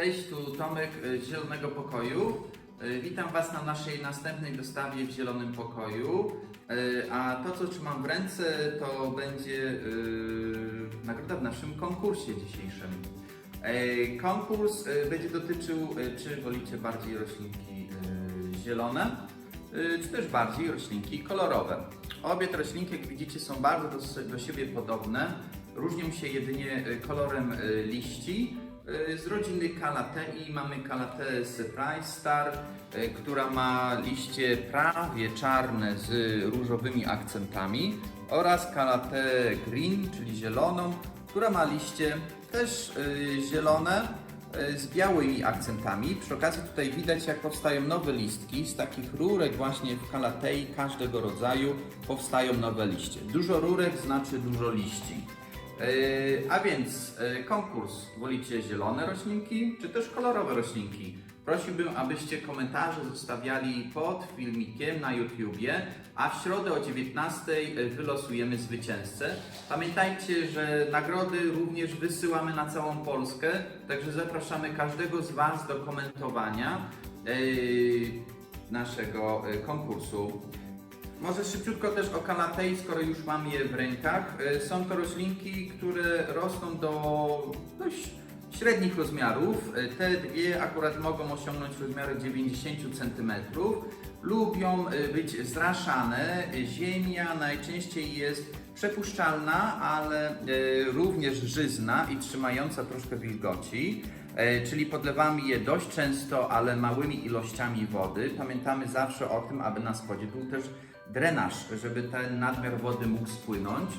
Cześć, tu Tomek y, z Zielonego Pokoju. Y, Witam Was na naszej następnej dostawie w Zielonym Pokoju. Y, A to, co trzymam w ręce, to będzie nagroda w naszym konkursie dzisiejszym. Konkurs będzie dotyczył, czy wolicie bardziej roślinki zielone, czy też bardziej roślinki kolorowe. Obie te roślinki, jak widzicie, są bardzo do, siebie podobne. Różnią się jedynie kolorem liści. Y, Z rodziny Calatei mamy Calateę Surprise Star, y, która ma liście prawie czarne z różowymi akcentami oraz Calateę Green, czyli zieloną, która ma liście też y, zielone z białymi akcentami. Przy okazji tutaj widać jak powstają nowe listki. Z takich rurek właśnie w Calatei każdego rodzaju powstają nowe liście. Dużo rurek znaczy dużo liści. Yy, a więc yy, konkurs. Wolicie zielone roślinki, czy też kolorowe roślinki? Prosiłbym, abyście komentarze zostawiali pod filmikiem na YouTubie, a w środę o 19 wylosujemy zwycięzcę. Pamiętajcie, że nagrody również wysyłamy na całą Polskę, także zapraszamy każdego z Was do komentowania naszego konkursu. Może szybciutko też o kalatei, skoro już mam je w rękach. Y, Są to roślinki, które rosną do dość średnich rozmiarów. Y, Te dwie akurat mogą osiągnąć rozmiary 90 cm. Lubią y, być zraszane. Ziemia najczęściej jest przepuszczalna, ale również żyzna i trzymająca troszkę wilgoci. E, Czyli podlewamy je dość często, ale małymi ilościami wody. Pamiętamy zawsze o tym, aby na spodzie był też drenaż, żeby ten nadmiar wody mógł spłynąć.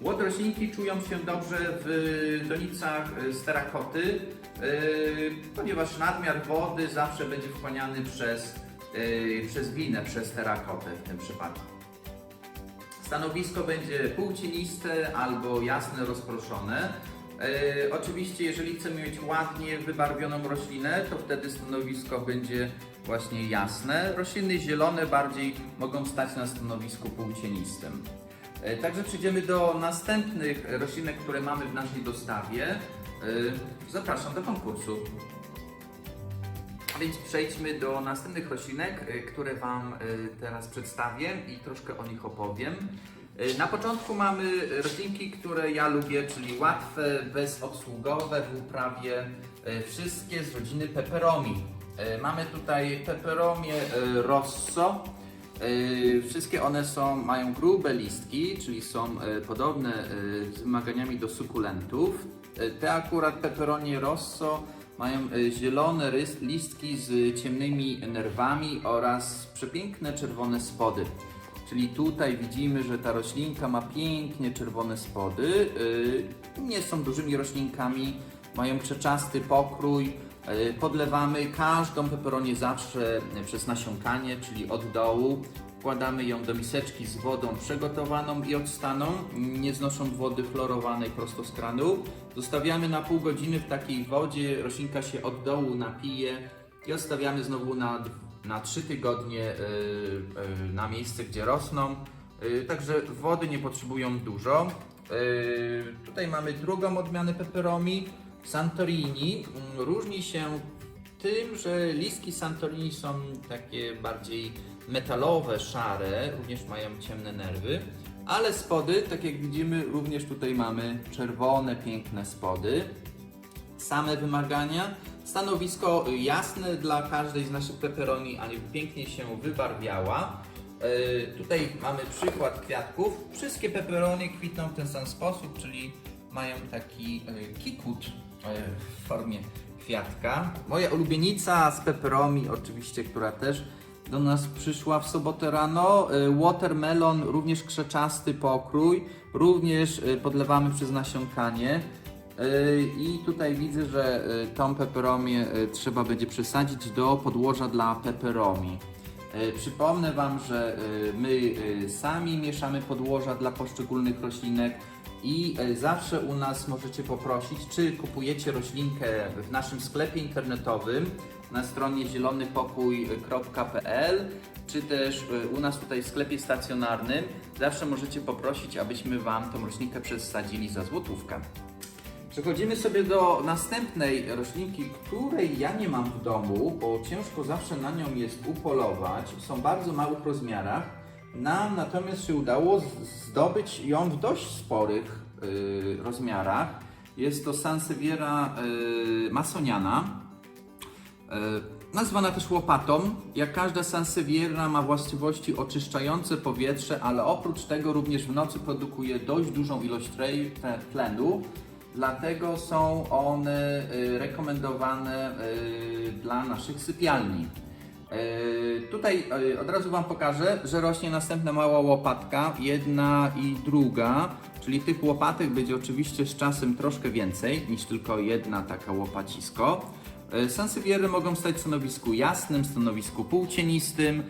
Młode roślinki czują się dobrze w donicach e, z terakoty, e, ponieważ nadmiar wody zawsze będzie wchłaniany przez, e, przez winę, przez terakotę w tym przypadku. Stanowisko będzie półcieniste albo jasne, rozproszone. E, oczywiście, jeżeli chcemy mieć ładnie wybarwioną roślinę, to wtedy stanowisko będzie właśnie jasne. Rośliny zielone bardziej mogą stać na stanowisku półcienistym. E, Także przejdziemy do następnych roślinek, które mamy w naszej dostawie. E, Zapraszam do konkursu. Więc przejdźmy do następnych roślinek, y, które Wam teraz przedstawię i troszkę o nich opowiem. Na początku mamy roślinki, które ja lubię, czyli łatwe, bezobsługowe w uprawie, wszystkie z rodziny peperomi. Y, Mamy tutaj peperomie y, rosso. Y, Wszystkie one są, mają grube listki, czyli są podobne z wymaganiami do sukulentów. Te akurat peperonie rosso mają zielone listki z ciemnymi nerwami oraz przepiękne czerwone spody. Czyli tutaj widzimy, że ta roślinka ma pięknie czerwone spody. Nie są dużymi roślinkami, mają przeczasty pokrój. Y, Podlewamy każdą peperonię zawsze y, przez nasiąkanie, czyli od dołu. Wkładamy ją do miseczki z wodą przygotowaną i odstaną, nie znoszą wody chlorowanej prosto z kranu. Zostawiamy na pół godziny w takiej wodzie, roślinka się od dołu napije i odstawiamy znowu na, na 3 tygodnie y, na miejsce, gdzie rosną. Także wody nie potrzebują dużo. Tutaj mamy drugą odmianę peperomi, Santorini. Mm, Różni się tym, że listki Santorini są takie bardziej metalowe, szare, również mają ciemne nerwy, ale spody, tak jak widzimy, również tutaj mamy czerwone, piękne spody. Same wymagania. Stanowisko jasne dla każdej z naszych peperoni, ale pięknie się wybarwiała. E, tutaj mamy przykład kwiatków. Wszystkie peperony kwitną w ten sam sposób, czyli mają taki e, kikut w formie kwiatka. Moja ulubienica z peperoni, oczywiście, która też do nas przyszła w sobotę rano. e, Watermelon, również krzeczasty pokrój, również e, podlewamy przez nasiąkanie. E, I tutaj widzę, że e, tą peperomię e, trzeba będzie przesadzić do podłoża dla peperomi. E, Przypomnę Wam, że e, my e, sami mieszamy podłoża dla poszczególnych roślinek i e, zawsze u nas możecie poprosić, czy kupujecie roślinkę w naszym sklepie internetowym na stronie zielonypokój.pl, czy też e, u nas tutaj w sklepie stacjonarnym. Zawsze możecie poprosić, abyśmy Wam tą roślinkę przesadzili za złotówkę. Przechodzimy sobie do następnej roślinki, której ja nie mam w domu, bo ciężko zawsze na nią jest upolować. Są w bardzo małych rozmiarach. Nam natomiast się udało zdobyć ją w dość sporych y, rozmiarach. Jest to Sansevieria y, masoniana. E, Nazwana też łopatą, jak każda sansevieria ma właściwości oczyszczające powietrze, ale oprócz tego również w nocy produkuje dość dużą ilość tlenu, dlatego są one rekomendowane dla naszych sypialni. E, Tutaj e, od razu Wam pokażę, że rośnie następna mała łopatka, jedna i druga, czyli tych łopatek będzie oczywiście z czasem troszkę więcej niż tylko jedna taka łopacisko. E, Sanseviery mogą stać w stanowisku jasnym, stanowisku półcienistym,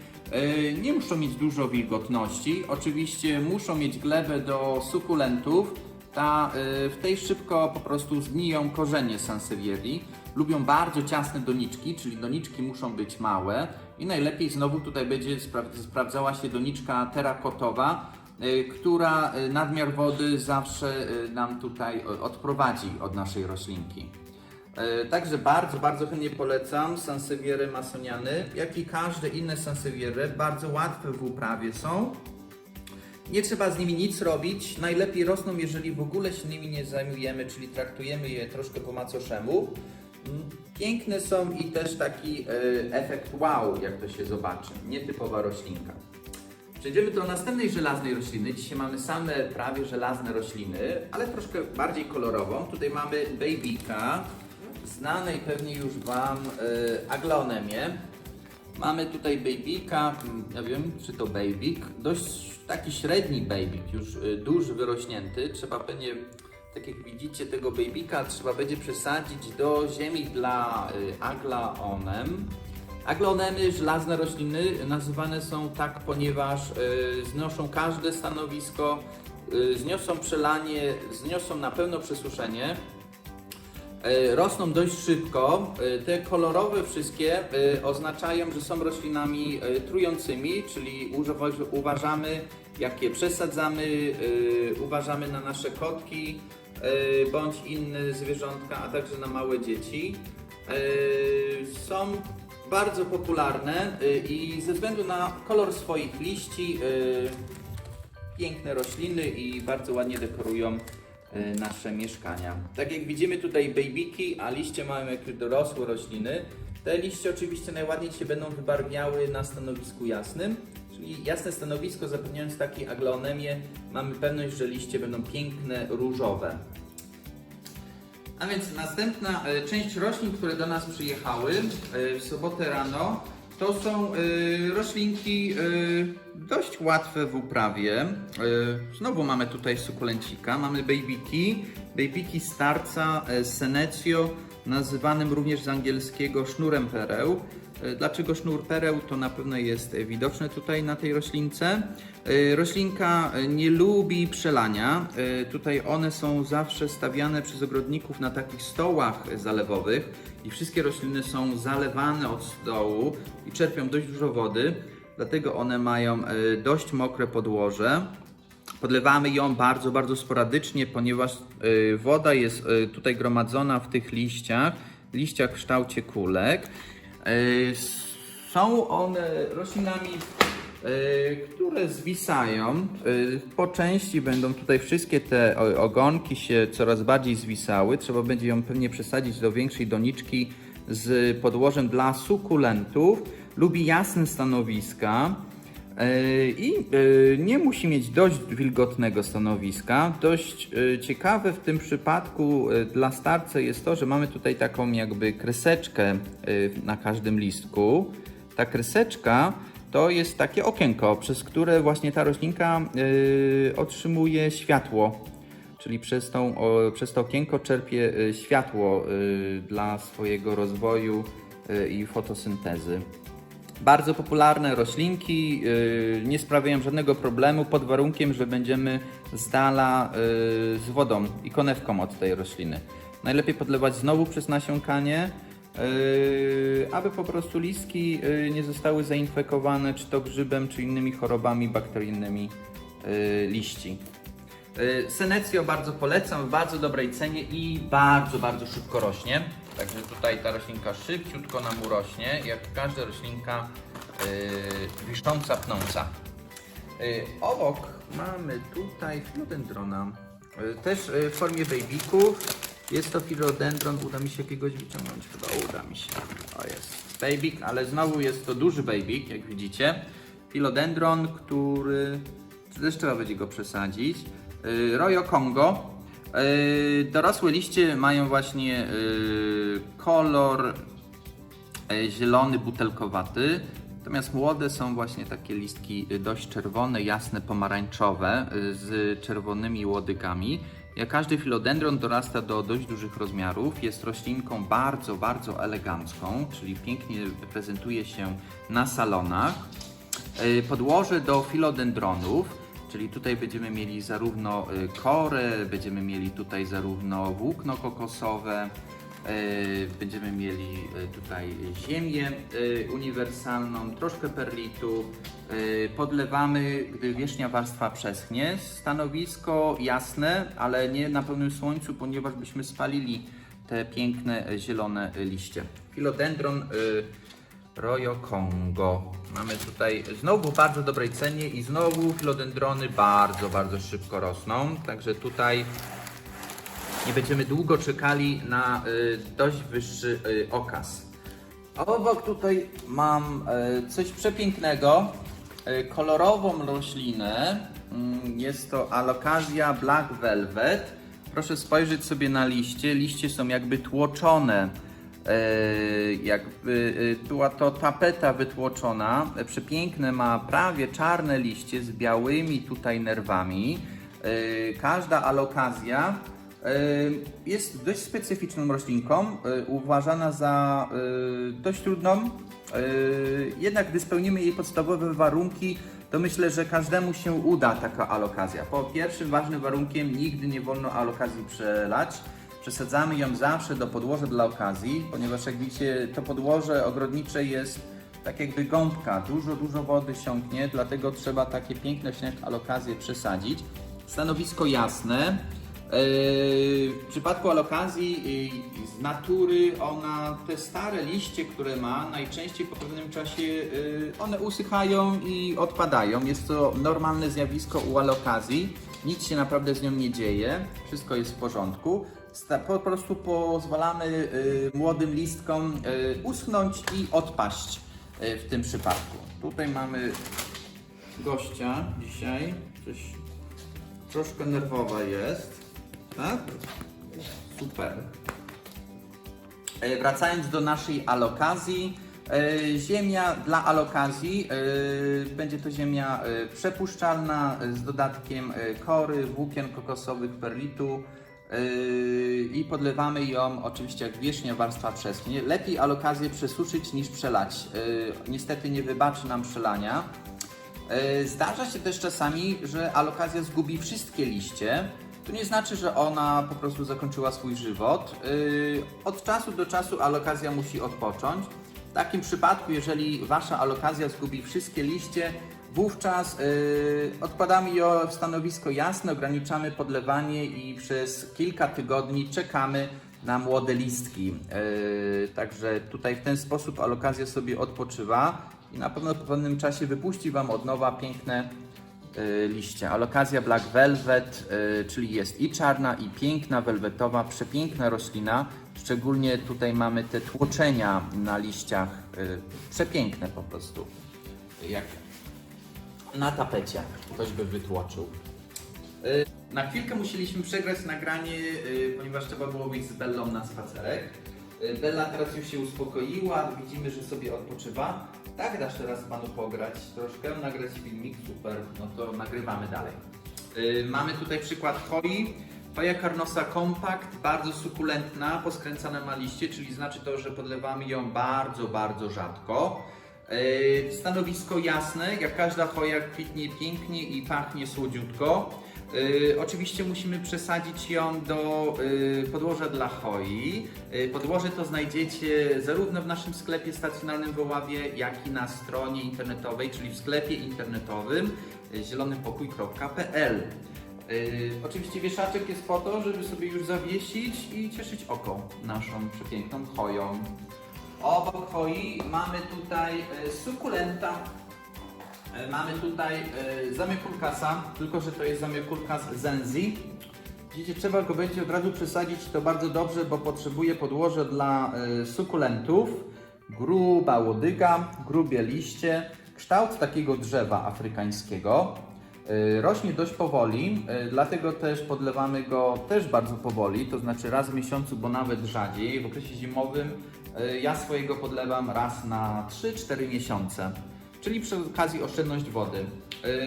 nie muszą mieć dużo wilgotności, oczywiście muszą mieć glebę do sukulentów, ta, w tej szybko po prostu zgniją korzenie sansevierii. Lubią bardzo ciasne doniczki, czyli doniczki muszą być małe i najlepiej znowu tutaj będzie spra- sprawdzała się doniczka terakotowa, e, która e, nadmiar wody zawsze e, nam tutaj odprowadzi od naszej roślinki. Także bardzo, bardzo chętnie polecam sanseviery masoniany, jak i każde inne sanseviery. Bardzo łatwe w uprawie są. Nie trzeba z nimi nic robić. Najlepiej rosną, jeżeli w ogóle się nimi nie zajmujemy, czyli traktujemy je troszkę po macoszemu. Piękne są i też taki e, efekt wow, jak to się zobaczy. Nietypowa roślinka. Przejdziemy do następnej żelaznej rośliny. Dzisiaj mamy same prawie żelazne rośliny, ale troszkę bardziej kolorową. Tutaj mamy bejbika, znanej pewnie już Wam y, aglaonemię. Mamy tutaj bejbika, mm, ja wiem czy to bejbik, dość taki średni bejbik, już y, duży, wyrośnięty. Trzeba pewnie, tak jak widzicie tego bejbika, trzeba będzie przesadzić do ziemi dla y, aglaonem. Aglaonemy, żelazne rośliny, nazywane są tak, ponieważ y, znoszą każde stanowisko, y, zniosą przelanie, zniosą na pewno przesuszenie, rosną dość szybko. Te kolorowe wszystkie oznaczają, że są roślinami trującymi, czyli uważamy, jak je przesadzamy, uważamy na nasze kotki bądź inne zwierzątka, a także na małe dzieci. Y, Są bardzo popularne y, i ze względu na kolor swoich liści y, piękne rośliny i bardzo ładnie dekorują y, nasze mieszkania. Tak jak widzimy tutaj bejbiki, a liście jak dorosłe rośliny. Te liście oczywiście najładniej się będą wybarwiały na stanowisku jasnym, czyli jasne stanowisko zapewniając takiej aglaonemię mamy pewność, że liście będą piękne, różowe. A więc następna e, część roślin, które do nas przyjechały e, w sobotę rano, to są e, roślinki dość łatwe w uprawie. Znowu mamy tutaj sukulencika, mamy bejbiki, bejbiki starca Senecio, nazywanym również z angielskiego sznurem pereł. E, Dlaczego sznur pereł? To na pewno jest widoczne tutaj na tej roślince. E, Roślinka e, nie lubi przelania. Tutaj one są zawsze stawiane przez ogrodników na takich stołach zalewowych i wszystkie rośliny są zalewane od stołu i czerpią dość dużo wody, dlatego one mają dość mokre podłoże. Podlewamy ją bardzo, bardzo sporadycznie, ponieważ woda jest tutaj gromadzona w tych liściach, liściach w kształcie kulek. Y, Są one roślinami, y, które zwisają. Y, Po części będą tutaj wszystkie te ogonki się coraz bardziej zwisały. Trzeba będzie ją pewnie przesadzić do większej doniczki z podłożem dla sukulentów. Lubi jasne stanowiska. E, I e, nie musi mieć dość wilgotnego stanowiska. Dość e, ciekawe w tym przypadku dla starca jest to, że mamy tutaj taką jakby kreseczkę na każdym listku. Ta kreseczka to jest takie okienko, przez które właśnie ta roślinka otrzymuje światło. Czyli przez, tą, przez to okienko czerpie światło dla swojego rozwoju i fotosyntezy. Bardzo popularne roślinki, yy, nie sprawiają żadnego problemu pod warunkiem, że będziemy z dala yy, z wodą i konewką od tej rośliny. Najlepiej podlewać znowu przez nasiąkanie, yy, aby po prostu listki nie zostały zainfekowane czy to grzybem, czy innymi chorobami bakteryjnymi liści. Y, Senecio bardzo polecam, w bardzo dobrej cenie i bardzo, bardzo szybko rośnie. Także tutaj ta roślinka szybciutko nam urośnie, jak każda roślinka yy, wisząca, pnąca. Y, Obok mamy tutaj filodendrona, y, też y, w formie babyków. Jest to filodendron, uda mi się jakiegoś wyciągnąć, chyba uda mi się. O jest, babyk, ale znowu jest to duży babyk, jak widzicie. Filodendron, który, też trzeba będzie go przesadzić. Y, Royo Congo. Y, Dorosłe liście mają właśnie y, kolor e, zielony, butelkowaty. Natomiast młode są właśnie takie listki dość czerwone, jasne, pomarańczowe z czerwonymi łodygami. Jak każdy filodendron dorasta do dość dużych rozmiarów, jest roślinką bardzo, bardzo elegancką, czyli pięknie prezentuje się na salonach. Podłoże do filodendronów, czyli tutaj będziemy mieli zarówno y, korę, będziemy mieli tutaj zarówno włókno kokosowe, y, będziemy mieli y, tutaj ziemię uniwersalną, troszkę perlitu. Podlewamy, gdy wierzchnia warstwa przeschnie. Stanowisko jasne, ale nie na pełnym słońcu, ponieważ byśmy spalili te piękne zielone liście. Filodendron Royo Congo. Mamy tutaj znowu w bardzo dobrej cenie i znowu filodendrony bardzo, bardzo szybko rosną. Także tutaj nie będziemy długo czekali na y, dość wyższy y, okaz. Obok tutaj mam y, coś przepięknego, y, kolorową roślinę. Mm, Jest to Alocasia Black Velvet. Proszę spojrzeć sobie na liście. Liście są jakby tłoczone. E, jakby e, była to tapeta wytłoczona. E, Przepiękne ma prawie czarne liście z białymi tutaj nerwami. E, Każda alokazja e, jest dość specyficzną roślinką, e, uważana za e, dość trudną. E, Jednak gdy spełnimy jej podstawowe warunki, to myślę, że każdemu się uda taka alokazja. Po pierwszym ważnym warunkiem nigdy nie wolno alokazji przelać. Przesadzamy ją zawsze do podłoża dla okazji, ponieważ jak widzicie, to podłoże ogrodnicze jest tak jakby gąbka, dużo, dużo wody siąknie, dlatego trzeba takie piękne śnieg alokazje przesadzić. Stanowisko jasne. Yy, W przypadku alokazji yy, z natury ona, te stare liście, które ma, najczęściej po pewnym czasie yy, one usychają i odpadają. Jest to normalne zjawisko u alokazji. Nic się naprawdę z nią nie dzieje, wszystko jest w porządku. Po prostu pozwalamy yy, młodym listkom yy, uschnąć i odpaść yy, w tym przypadku. Tutaj mamy gościa dzisiaj. Coś troszkę nerwowa jest. Tak? Super. E, Wracając do naszej alokazji. e, Ziemia dla alokazji e, będzie to ziemia przepuszczalna z dodatkiem kory, włókien kokosowych, perlitu i podlewamy ją oczywiście jak wierzchnia warstwa przeschnie. Lepiej alokazję przesuszyć niż przelać. E, Niestety nie wybaczy nam przelania. E, Zdarza się też czasami, że alokazja zgubi wszystkie liście. To nie znaczy, że ona po prostu zakończyła swój żywot. Od czasu do czasu alokazja musi odpocząć. W takim przypadku, jeżeli wasza alokazja zgubi wszystkie liście, wówczas e, odkładamy ją w stanowisko jasne, ograniczamy podlewanie i przez kilka tygodni czekamy na młode listki. E, Także tutaj w ten sposób alokazja sobie odpoczywa i na pewno po pewnym czasie wypuści Wam od nowa piękne e, liście. Alokazja Black Velvet, e, czyli jest i czarna, i piękna, welwetowa, przepiękna roślina. Szczególnie tutaj mamy te tłoczenia na liściach, e, przepiękne po prostu. Jak na tapecie ktoś by wytłoczył. Y, Na chwilkę musieliśmy przegrać nagranie, y, ponieważ trzeba było wyjść z Bellą na spacerek. Y, Bella teraz już się uspokoiła, widzimy, że sobie odpoczywa. Tak, dasz teraz panu pograć troszkę, nagrać filmik, super, no to nagrywamy dalej. Y, Mamy tutaj przykład hoi. Hoja carnosa compact, bardzo sukulentna, poskręcana na liście, czyli znaczy to, że podlewamy ją bardzo, bardzo rzadko. Yy, Stanowisko jasne, jak każda choja kwitnie pięknie i pachnie słodziutko. Yy, oczywiście musimy przesadzić ją do yy, podłoża dla choi. Podłoże to znajdziecie zarówno w naszym sklepie stacjonarnym w Oławie, jak i na stronie internetowej, czyli w sklepie internetowym yy, zielonypokój.pl. Oczywiście wieszaczek jest po to, żeby sobie już zawiesić i cieszyć oko naszą przepiękną choją. Obok choi mamy tutaj yy, sukulenta. Yy, mamy tutaj yy, zamiekulkasa, tylko że to jest zamiekulkas zenzi. Widzicie, trzeba go będzie od razu przesadzić to bardzo dobrze, bo potrzebuje podłoże dla sukulentów. Gruba łodyga, grubie liście, kształt takiego drzewa afrykańskiego. Y, rośnie dość powoli, y, dlatego też podlewamy go też bardzo powoli, to znaczy raz w miesiącu, bo nawet rzadziej. W okresie zimowym y, ja swojego podlewam raz na 3-4 miesiące, czyli przy okazji oszczędność wody.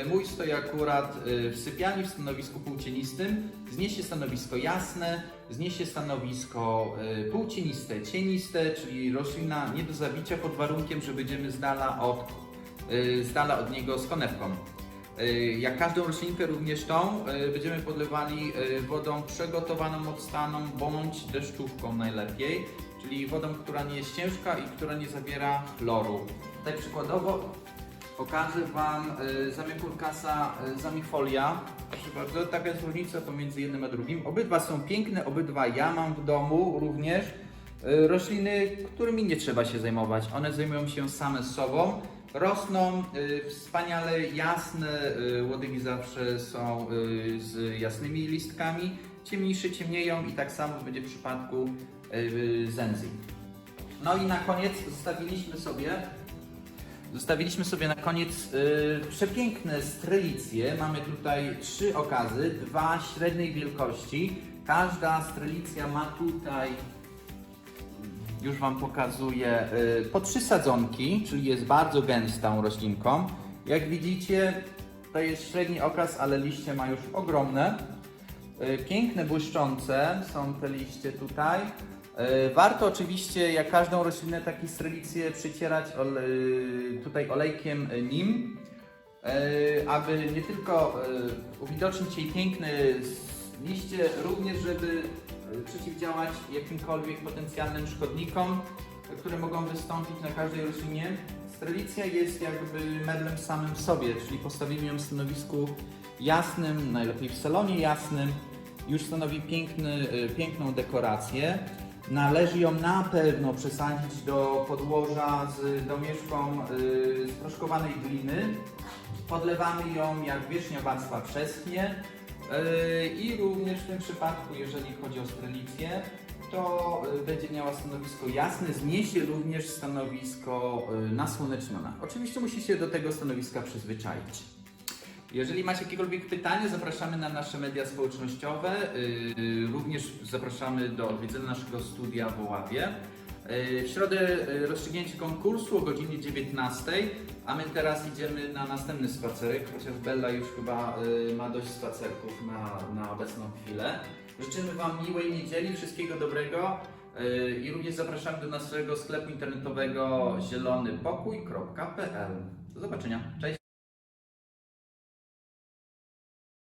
Mój stoi akurat w sypialni w stanowisku półcienistym. Zniesie stanowisko jasne, zniesie stanowisko półcieniste, cieniste, czyli roślina nie do zabicia pod warunkiem, że będziemy z dala od, z dala od niego z konewką. Y, Jak każdą roślinkę, również tą, y, będziemy podlewali y, wodą przygotowaną odstaną bądź deszczówką najlepiej, czyli wodą, która nie jest ciężka i która nie zawiera chloru. Tutaj przykładowo pokażę Wam zamiekulkasa y, zamifolia. Proszę bardzo, taka jest różnica pomiędzy jednym a drugim. Obydwa są piękne, obydwa ja mam w domu również. Rośliny, którymi nie trzeba się zajmować. One zajmują się same sobą. Rosną y, wspaniale jasne, y, łodygi zawsze są y, z jasnymi listkami. Ciemniejsze ciemnieją i tak samo będzie w przypadku zenzi. No i na koniec zostawiliśmy sobie Zostawiliśmy sobie na koniec przepiękne strelicje. Mamy tutaj trzy okazy, dwa średniej wielkości. Każda strelicja ma tutaj, już Wam pokazuję, y, po trzy sadzonki, czyli jest bardzo gęstą roślinką. Jak widzicie, to jest średni okaz, ale liście ma już ogromne. Y, Piękne, błyszczące są te liście tutaj. Y, Warto oczywiście, jak każdą roślinę, takie strelicje przycierać tutaj olejkiem nim, aby nie tylko uwidocznić jej piękne s- liście, również żeby przeciwdziałać jakimkolwiek potencjalnym szkodnikom, y, które mogą wystąpić na każdej roślinie. Strelicja jest jakby medlem samym w sobie, czyli postawimy ją w stanowisku jasnym, najlepiej w salonie jasnym, już stanowi piękny, y, piękną dekorację. Należy ją na pewno przesadzić do podłoża z domieszką y, proszkowanej gliny. Podlewamy ją jak wierzchnia warstwa przeschnie. Y, I również w tym przypadku, jeżeli chodzi o strelicję, to y, będzie miała stanowisko jasne, zniesie również stanowisko y, nasłonecznione. Oczywiście musi się do tego stanowiska przyzwyczaić. Jeżeli macie jakiekolwiek pytania, zapraszamy na nasze media społecznościowe. Yy, Również zapraszamy do odwiedzenia naszego studia w Oławie. Yy, W środę rozstrzygnięcie konkursu o godzinie 19, a my teraz idziemy na następny spacerek, chociaż Bella już chyba ma dość spacerków na, na obecną chwilę. Życzymy Wam miłej niedzieli, wszystkiego dobrego i również zapraszamy do naszego sklepu internetowego zielonypokój.pl. Do zobaczenia, cześć!